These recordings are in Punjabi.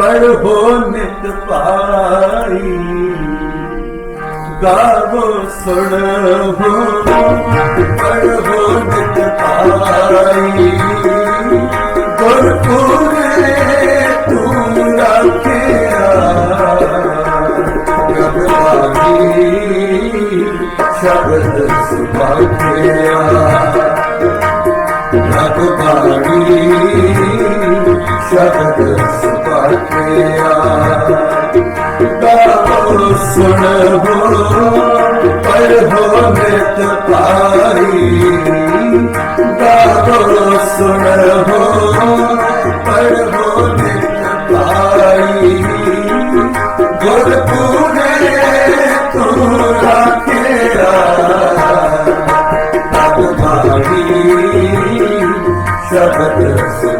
ਪੜ੍ਹੋ ਨਿਤ ਪਾਈ। ਗਾਵੋ ਸੁਣੋ ਪੜ੍ਹੋ ਨਿਤ ਪਾਈ। ਗੁਰਪੁਰੇ ਤੂੰ ਰੱਖਿਆ ਗਗਵਾਨੀ ਸ਼ਬਦ ਸੁਭਾਗਿਆ ਰਗਵਾਨੀ ਸ਼ਬਦ ਸੁਭਾਗਿਆ ਗਾਵੋ ਸੁਣੋ ਪੜ੍ਹੋ ਨਿਤ ਪਾਈ ਗਾਵੋ ਸੁਣੋ ਪੜ੍ਹੋ ਨਿਤ ਪਾਈ ਗੁਰਪੁਰੇ ਤੂੰ ਰਾਖਿਆ ਭਗਵਾਨੀ ਸ਼ਬਦ ਸੁਭਾਗਿਆ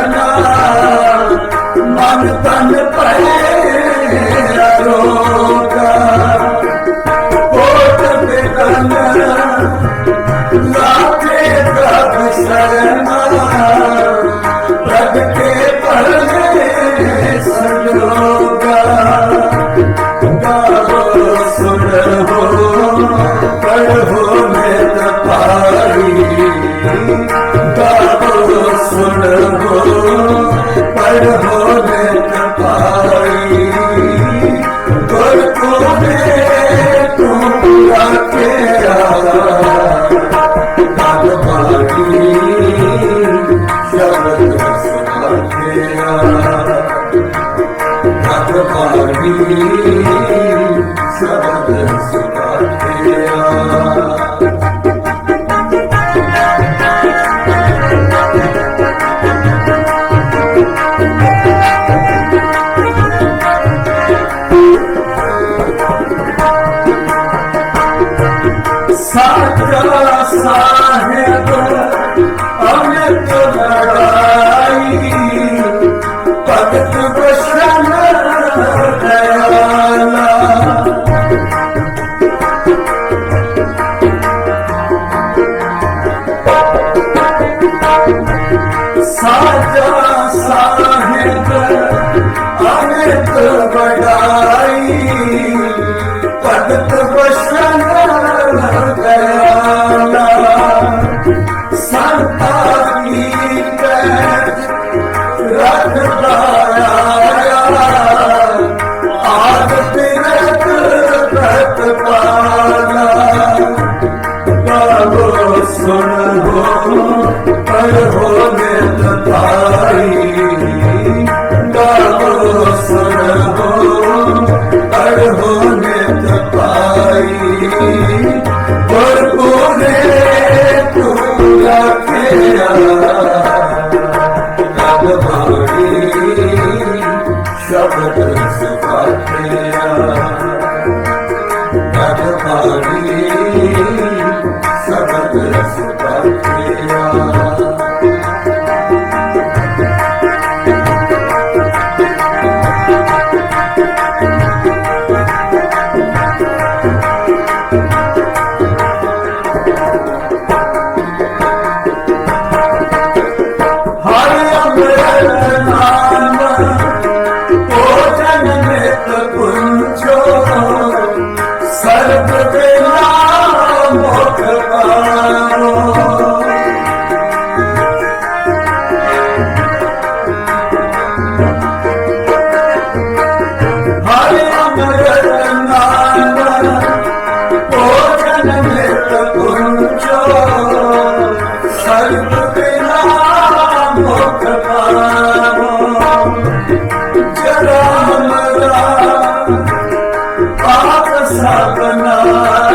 아, ਅਮਿਤ ਵਡਾਈ ਭਗਤ ਬਸ਼ਨ ਦਇਆਲਾ ਸੰਤਾ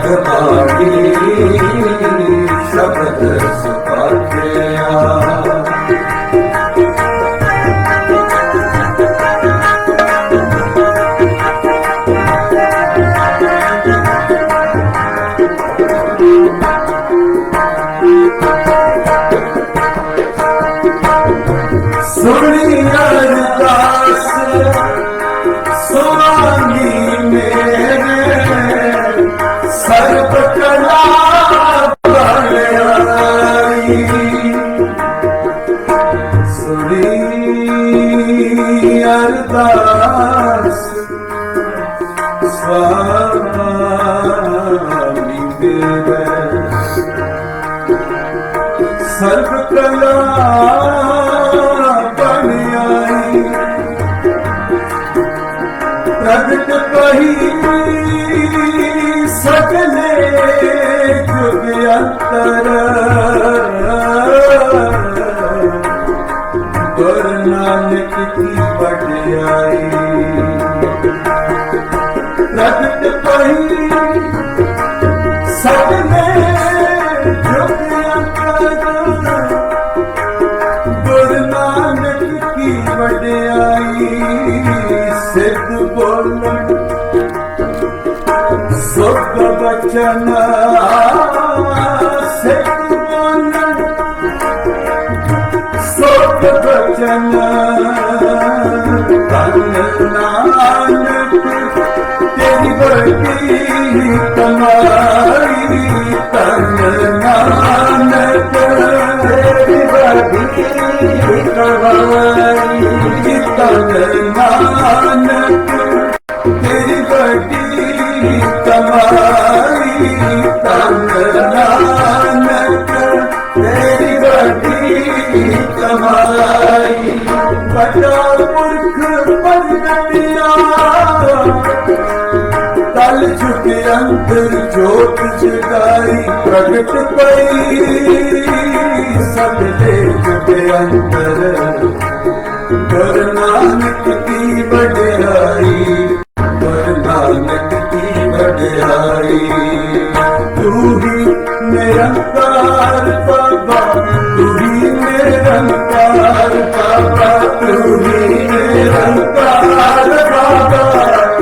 ਸਭ ਪਾਗੀ ਸਬਦ ਸੁਪਾਤਿਆ ਸੁਣੀਆਂ ਰੁਕਾਸ ਸੁਆਮੀ ਮੇਰੇ ਸਰਬ ਕਲਾ ਭਲਾਈ ਸੁਰੀ ਅਰਦਾਸ ਸਵਾਮੀ ਦੇਵੈ ਸਰਬ ਕਲਾ ਬਨਿਆਈ ਪ੍ਰਗਟ ਕਹੀ ਜੁਗ ਅੰਤਰ ਗੁਰ ਨਾਨਕ ਕੀ ਵਡਿਆਈ ਪ੍ਰਗਟ ਪਈ ਸਕਲੇ ਜੁਗ ਅੰਤਰ ਗੁਰ ਨਾਨਕ ਕੀ ਵਡਿਆਈ ਸਿੱਧ ਬੋਲ Sokakana sevdim annem Sokakana Kanına annem Beni bölgeyi tamayı Kanına annem Beni bölgeyi tamayı Kanına annem के अंदर ज्योत जगाई प्रगट पई सब देख के अंदर गुरु नानक की बड़ाई गुरु नानक की बड़ाई तू ही निरंकार बाबा तू ही निरंकार बाबा तू ही निरंकार बाबा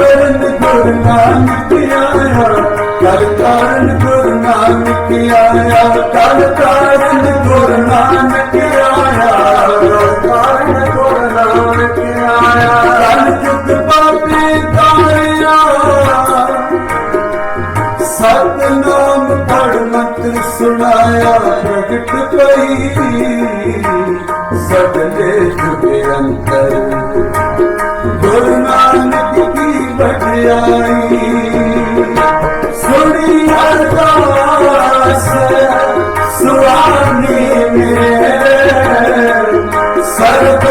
ਕਾਰਨ ਗੁਰ ਨਾਨਕ ਆਇਆ ਤਨ ਕਾਰਨ ਗੁਰ ਨਾਨਕ ਆਇਆ ਤਨ ਕਾਰਨ ਗੁਰ ਨਾਨਕ ਆਇਆ ਤਨ ਕਾਰਨ ਗੁਰ ਨਾਨਕ ਆਇਆ ਤਨ ਜੁਗ ਪਾਪੀ ਤਾਰਿਆ ਸਤਨਾਮ ਪੜ ਮੰਤਰ ਸੁਣਾਇਆ ਪ੍ਰਗਟ ਪਈ ਸਤਲੇ ਜੁਗੇ ਅੰਤਰ ਕੀ ਵਡਿਆਈ ਸੁਣੀ ਅਰਦਾਸ ਸੁਆਮੀ ਮੇਰੇ ਸਰਬ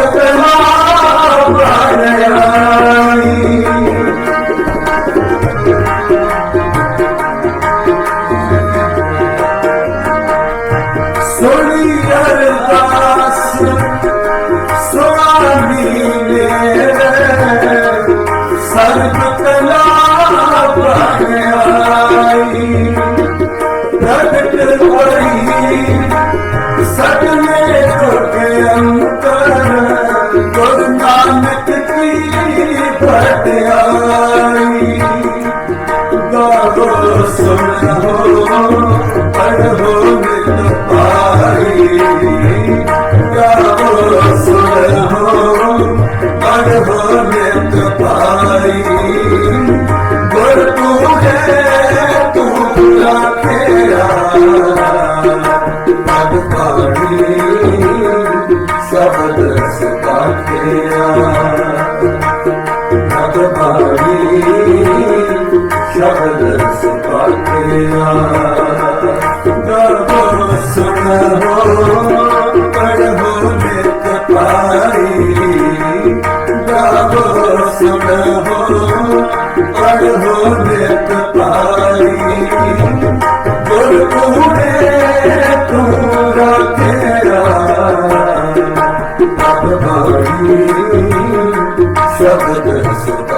ਸ਼ਬਦ ਸੁਪਾਕਿਆ ਗਰਭ ਸੁਣ ਹੋ ਪੜ੍ਹੋ ਨਿਤ ਪਾਈ ਗਰਭ ਸੁਣ ਹੋ ਨਿਤ ਪਾਈ ਗੁਰ ਪੂਰੇ ਤੂੰ ਰੱਖਿਆ ਅਬ ਬਾਣੀ ਸ਼ਬਦ ਸੁਪਾਕਿਆ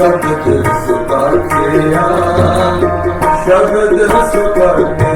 ਸ਼ਬਦ ਸੁਪਾਕਿਆ ਸ਼ਬਦ ਸੁਪਾਕਿਆ